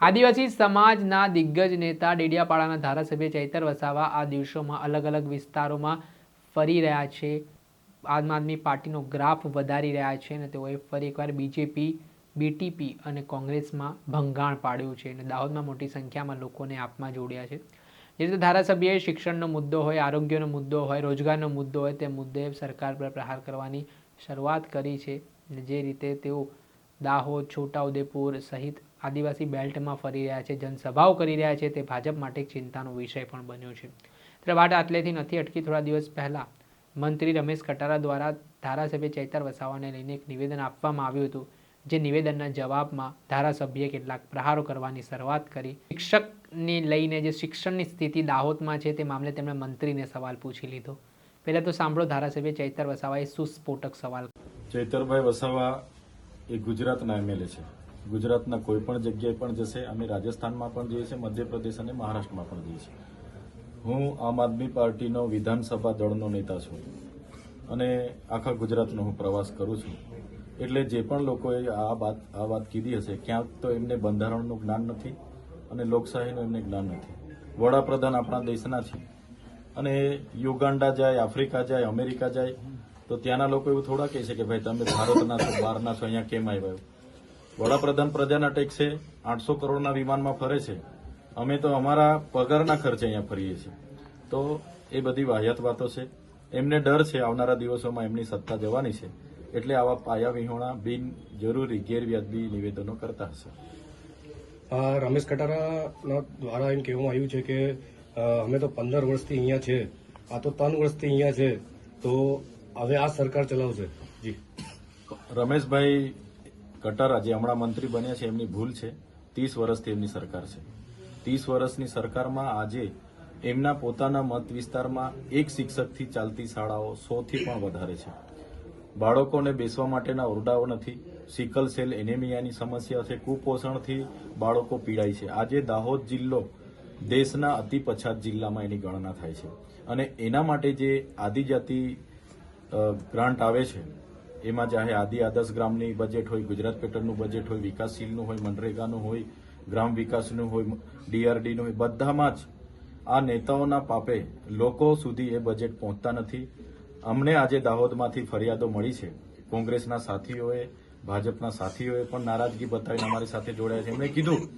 આદિવાસી સમાજના દિગ્ગજ નેતા ડેડિયાપાડાના ધારાસભ્ય ચૈતર વસાવા આ દિવસોમાં અલગ અલગ વિસ્તારોમાં ફરી રહ્યા છે. આમ આદમી પાર્ટીનો ગ્રાફ વધારી રહ્યા છે અને તેઓએ ફરી એકવાર બીજેપી, બીટીપી અને કોંગ્રેસમાં ભંગાણ પાડ્યું છે અને દાહોદમાં મોટી સંખ્યામાં લોકોને આપમાં જોડ્યા છે. જે રીતે ધારાસભ્યએ શિક્ષણનો મુદ્દો હોય, આરોગ્યનો મુદ્દો હોય, રોજગારનો મુદ્દો હોય, તે મુદ્દે સરકાર પર પ્રહાર કરવાની શરૂઆત કરી છે. જે રીતે તેઓ દાહોદ, છોટાઉદેપુર સહિત આદિવાસી બેલ્ટમાં ફરી રહ્યા છે, જનસભાઓ કરી રહ્યા છે, તે ભાજપ માટે ચિંતાનો વિષય પણ બન્યો છે. ત્યારે આટલેથી નથી, અટકી થોડા દિવસ પહેલા મંત્રી રમેશ કટારા દ્વારા ધારાસભ્ય ચૈતર વસાવાને લઈને એક નિવેદન આપવામાં આવ્યું હતું, જે નિવેદનના જવાબમાં ધારાસભ્યએ કેટલાક પ્રહારો કરવાની શરૂઆત કરી. શિક્ષકને લઈને જે શિક્ષણની સ્થિતિ દાહોદમાં છે, તે મામલે તેમણે મંત્રીને સવાલ પૂછી લીધો. પહેલાં તો સાંભળો ધારાસભ્ય ચૈતર વસાવાએ સુસ્ફોટક સવાલ. ચૈતરભાઈ વસાવા એ ગુજરાતના એમએલએ છે. ગુજરાતના કોઈ પણ જગ્યાએ પણ જશે, અમે રાજસ્થાનમાં પણ જઈએ છીએ, મધ્યપ્રદેશ અને મહારાષ્ટ્રમાં પણ જઈએ છીએ. હું આમ આદમી પાર્ટીનો વિધાનસભા દળનો નેતા છું અને આખા ગુજરાતનો હું પ્રવાસ કરું છું. એટલે જે પણ લોકોએ આ વાત આ વાત કીધી હશે, ક્યાંક તો એમને બંધારણનું જ્ઞાન નથી અને લોકશાહીનું એમને જ્ઞાન નથી. વડાપ્રધાન આપણા દેશના છે. અને યુગાન્ડા જાય, આફ્રિકા જાય, અમેરિકા જાય, તો ત્યાંના લોકો એવું થોડા કહે છે કે ભાઈ, તમે ભારતના છો, બહારના છો, અહીંયા કેમ આવ્યા વડાપ્રધાન પ્રજાના ટેક્સે આઠસો કરોડના વિમાનમાં ફરે છે. અમે તો અમારા પગારના ખર્ચે અહીંયા ફરીએ છીએ. તો એ બધી વાહિયાત વાતો છે. એમને ડર છે આવનારા દિવસોમાં એમની સત્તા જવાની છે. એટલે આવા પાયા વિહોણા બિન જરૂરી ગેરવ્યાજબી નિવેદનો કરતા હશે. રમેશ કટારાના દ્વારા એમ કહેવામાં આવ્યું છે કે અમે તો પંદર વર્ષથી અહીંયા છે. આ તો ત્રણ વર્ષથી અહીંયા છે. તો હવે આ સરકાર ચલાવશે. જી. રમેશભાઈ કટારા જે હમણાં મંત્રી બન્યા છે, એમની ભૂલ છે. ત્રીસ વર્ષથી એમની સરકાર છે. ત્રીસ વર્ષની સરકારમાં આજે એમના પોતાના મત વિસ્તારમાં એક શિક્ષકથી ચાલતી શાળાઓ સોથી પણ વધારે છે. બાળકોને બેસવા માટેના ઓરડાઓ નથી. સિકલ સેલ એનેમિયાની સમસ્યા છે. કુપોષણથી બાળકો પીડાય છે. આજે દાહોદ જિલ્લો દેશના અતિ પછાત જિલ્લામાં એની ગણના થાય છે. અને એના માટે જે આદિજાતિ ગ્રાન્ટ આવે છે એમાં ચાહે આદિ આદર્શ ગ્રામની બજેટ હોય, ગુજરાત પેટર્નનું બજેટ હોય, વિકાસશીલનું હોય, મનરેગાનું હોય, ગ્રામ વિકાસનું હોય, ડીઆરડીનું હોય, બધામાં જ આ નેતાઓના પાપે લોકો સુધી એ બજેટ પહોંચતા નથી. અમને આજે દાહોદમાંથી ફરિયાદો મળી છે. કોંગ્રેસના સાથીઓએ, ભાજપના સાથીઓએ પણ નારાજગી બતાવીને અમારી સાથે જોડાયા છે. એમણે કીધું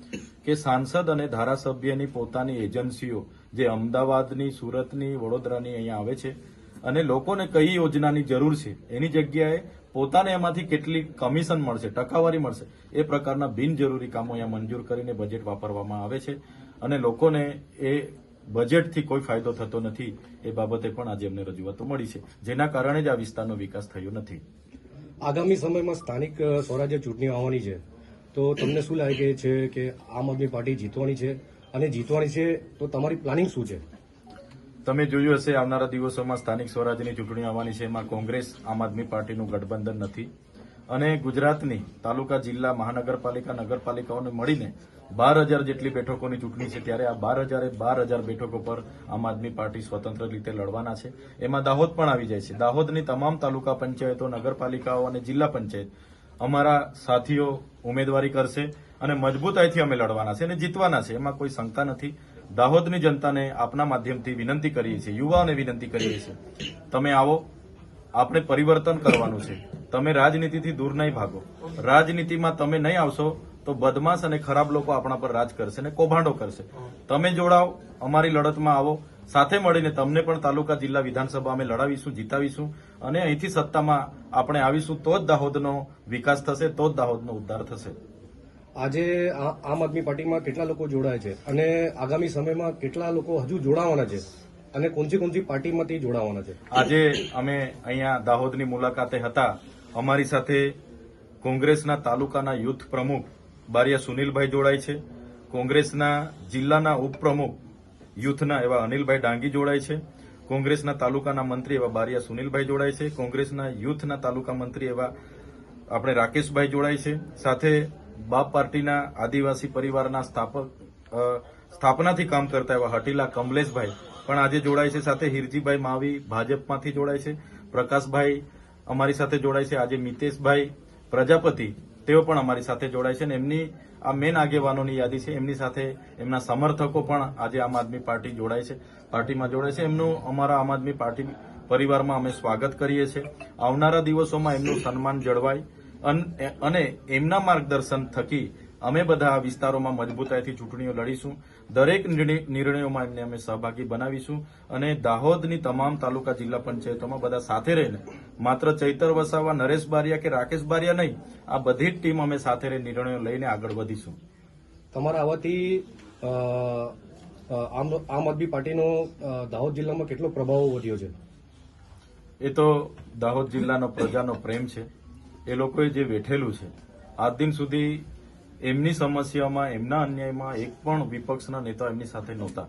કે સાંસદ અને ધારાસભ્યની પોતાની એજન્સીઓ જે અમદાવાદની, સુરતની, વડોદરાની અહીંયા આવે છે અને લોકોને કઈ યોજનાની જરૂર છે? એની જગ્યાએ પોતાને એમાંથી કેટલી કમિશન મળશે, ટકાવારી મળશે? એ પ્રકારના બિનજરૂરી કામો અહીંયા મંજૂર કરીને બજેટ વાપરવામાં આવે છે. અને લોકોને એ બજેટથી કોઈ ફાયદો થતો નથી. એ બાબતે પણ આજે અમને રજૂઆતો મળી છે. જેના કારણે જ આ વિસ્તારનો વિકાસ થયો નથી. આગામી સમયમાં સ્થાનિક સ્વરાજ્ય ચૂંટણી આવવાની છે. તો તમને શું લાગે છે કે આમ આદમી પાર્ટી જીતવાની છે? અને જીતવાની છે તો તમારી પ્લાનિંગ શું છે? તમે જોયું હશે આવનારા દિવસોમાં સ્થાનિક સ્વરાજની ચૂંટણી આવવાની છે. એમાં કોંગ્રેસ, આમ આદમી પાર્ટીનું ગઠબંધન નથી. અને ગુજરાતની તાલુકા, જિલ્લા, મહાનગરપાલિકા, નગરપાલિકાઓને મળીને બાર હજાર જેટલી બેઠકોની ચૂંટણી છે ત્યારે આ બાર હજારે બાર હજાર બેઠકો પર આમ આદમી પાર્ટી સ્વતંત્ર રીતે લડવાના છે. એમાં દાહોદ પણ આવી જાય છે. દાહોદની તમામ તાલુકા પંચાયતો, નગરપાલિકાઓ અને જિલ્લા પંચાયત અમારા સાથીઓ ઉમેદવારી કરશે અને મજબૂતાઈથી અમે લડવાના છે અને જીતવાના છે. એમાં કોઈ શંકા નથી. દાહોદની જનતાને આપના માધ્યમથી વિનંતી કરીએ છીએ, યુવાઓને વિનંતી કરીએ છીએ, તમે આવો, આપણે પરિવર્તન કરવાનું છે. તમે રાજનીતિથી દૂર નહીં ભાગો. રાજનીતિમાં તમે નહીં આવશો તો બદમાશ અને ખરાબ લોકો આપણા પર રાજ કરશે અને કૌભાંડો કરશે. તમે જોડાઓ, અમારી લડતમાં આવો. સાથે મળીને તમને પણ તાલુકા જિલ્લા વિધાનસભા અમે લડાવીશું, જીતાવીશું અને અહીંથી સત્તામાં આપણે આવીશું તો જ દાહોદનો વિકાસ થશે, તો જ દાહોદનો ઉદ્ધાર થશે. આજે આમ આદમી પાર્ટીમાં કેટલા લોકો જોડાય છે? અને આગામી સમયમાં કેટલા લોકો હજુ જોડાવાના છે? અને કોનસી કોનસી પાર્ટીમાંથી જોડાવાના છે? આજે અમે અહીંયા દાહોદની મુલાકાતે હતા. અમારી સાથે કોંગ્રેસના તાલુકાના યુથ પ્રમુખ બારિયા સુનિલભાઈ જોડાય છે. કોંગ્રેસના જિલ્લાના ઉપપ્રમુખ યુથના એવા અનિલભાઈ ડાંગી જોડાય છે. કોંગ્રેસના તાલુકાના મંત્રી એવા બારિયા સુનિલભાઈ જોડાય છે. કોંગ્રેસના યુથના તાલુકા મંત્રી એવા આપણે રાકેશભાઈ જોડાય છે. સાથે બાપ પાર્ટીના આદિવાસી પરિવારના સ્થાપક સ્થાપનાથી કામ કરતા એવા હટીલા કમલેશભાઈ પણ આજે જોડાય છે સાથે હિરજીભાઈ માવી ભાજપમાંથી જોડાય છે, પ્રકાશભાઈ અમારી સાથે જોડાય છે, આજે મિતેશભાઈ પ્રજાપતિ તેઓ પણ અમારી સાથે જોડાય છે અને એમની આ મેન આગેવાનોની યાદી છે, એમની સાથે એમના સમર્થકો પણ આજે આમ આદમી પાર્ટી જોડાય છે, પાર્ટીમાં જોડાય છે. એમનું અમારા આમ આદમી પાર્ટી પરિવારમાં અમે સ્વાગત કરીએ છીએ. આવનારા દિવસોમાં એમનું સન્માન જળવાય. અન- એમના માર્ગદર્શન થકી અમે બધા આ વિસ્તારોમાં મજબૂતાઈથી ચૂંટણીઓ લડીશું. દરેક નિર્ણય- નિર્ણયોમાં એમને અમે સહભાગી બનાવીશું અને દાહોદની તમામ તાલુકા જિલ્લા પંચાયતોમાં બધા સાથે રહીને માત્ર ચૈતર વસાવા નરેશ બારિયા કે રાકેશ બારિયા નહીં આ બધી જ ટીમ અમે સાથે રહી નિર્ણયો લઈને આગળ વધીશું. તમારા આમ આમ આદમી પાર્ટીનો દાહોદ જિલ્લામાં કેટલો પ્રભાવ વધ્યો છે? એ તો દાહોદ જિલ્લાનો પ્રજાનો પ્રેમ છે. એ લોકોએ જે વેઠેલું છે, આજ દિન સુધી એમની સમસ્યામાં, એમના અન્યાયમાં એક પણ વિપક્ષના નેતા એમની સાથે નહોતા.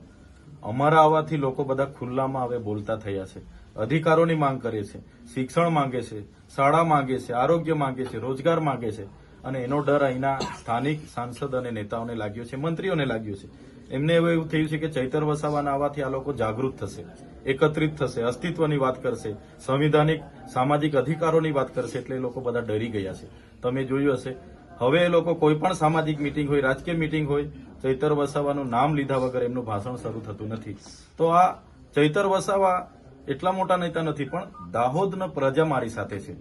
અમારા આવવાથી લોકો બધા ખુલ્લામાં હવે બોલતા થયા છે. અધિકારોની માંગ કરે છે, શિક્ષણ માંગે છે, શાળા માંગે છે, આરોગ્ય માંગે છે, રોજગાર માંગે છે. અને એનો ડર અહીંના સ્થાનિક સાંસદ અને નેતાઓને લાગ્યો છે, મંત્રીઓને લાગ્યો છે. એમને હવે એવું થયું છે કે ચૈતર વસાવાના આવવાથી આ લોકો જાગૃત થશે, એકત્રિત થશે, અસ્તિત્વની વાત કરશે, સંવિધાનિક, સામાજિક અધિકારોની વાત કરશે એટલે એ લોકો બધા ડરી ગયા છે. તમે જોયું હશે. હવે એ લોકો કોઈ પણ સામાજિક મિટિંગ હોય, રાજકીય મિટિંગ હોય, ચૈતર વસાવાનું નામ લીધા વગર એમનું ભાષણ શરૂ થતું નથી. તો આ ચૈતર વસાવા એટલા મોટા નેતા નથી, પણ દાહોદના પ્રજા મારી સાથે છે.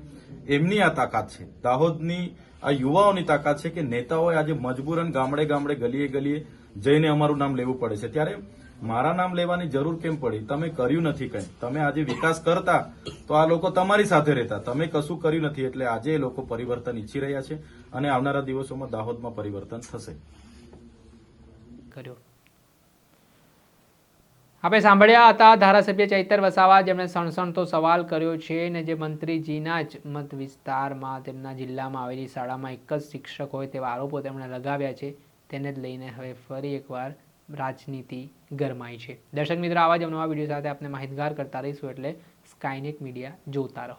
એમની આ તાકાત છે. દાહોદની આ યુવાઓની તાકાત છે કે નેતાઓએ આજે મજબૂરન ગામડે ગામડે ગલીએ ગલીએ જઈને અમારું નામ લેવું પડે છે. ત્યારે મારા નામ લેવાની જરૂર કેમ પડી? તમે કર્યું નથી કંઈ. તમે આજે વિકાસ કરતા તો આ લોકો તમારી સાથે રહેતા. તમે કશું કર્યું નથી એટલે આજે એ લોકો પરિવર્તન ઈચ્છી રહ્યા છે અને આવનારા દિવસોમાં દાહોદમાં પરિવર્તન થશે. કર્યો. આપણે સાંભળ્યા હતા ધારાસભ્ય ચૈતર વસાવા, જેમણે સણસણતો સવાલ કર્યો છે ને જે મંત્રીજીના જ મત વિસ્તારમાં તેમના જિલ્લામાં આવેલી શાળામાં એક જ શિક્ષક હોય તેવા આરોપો તેમણે લગાવ્યા છે. તેને જ લઈને હવે ફરી એકવાર રાજનીતિ ગરમાઈ છે. દર્શક મિત્રો, આવા જ નવા વીડિયો સાથે આપણે માહિતગાર કરતા રહીશું એટલે સ્કાયનેટ મીડિયા જોતા રહો.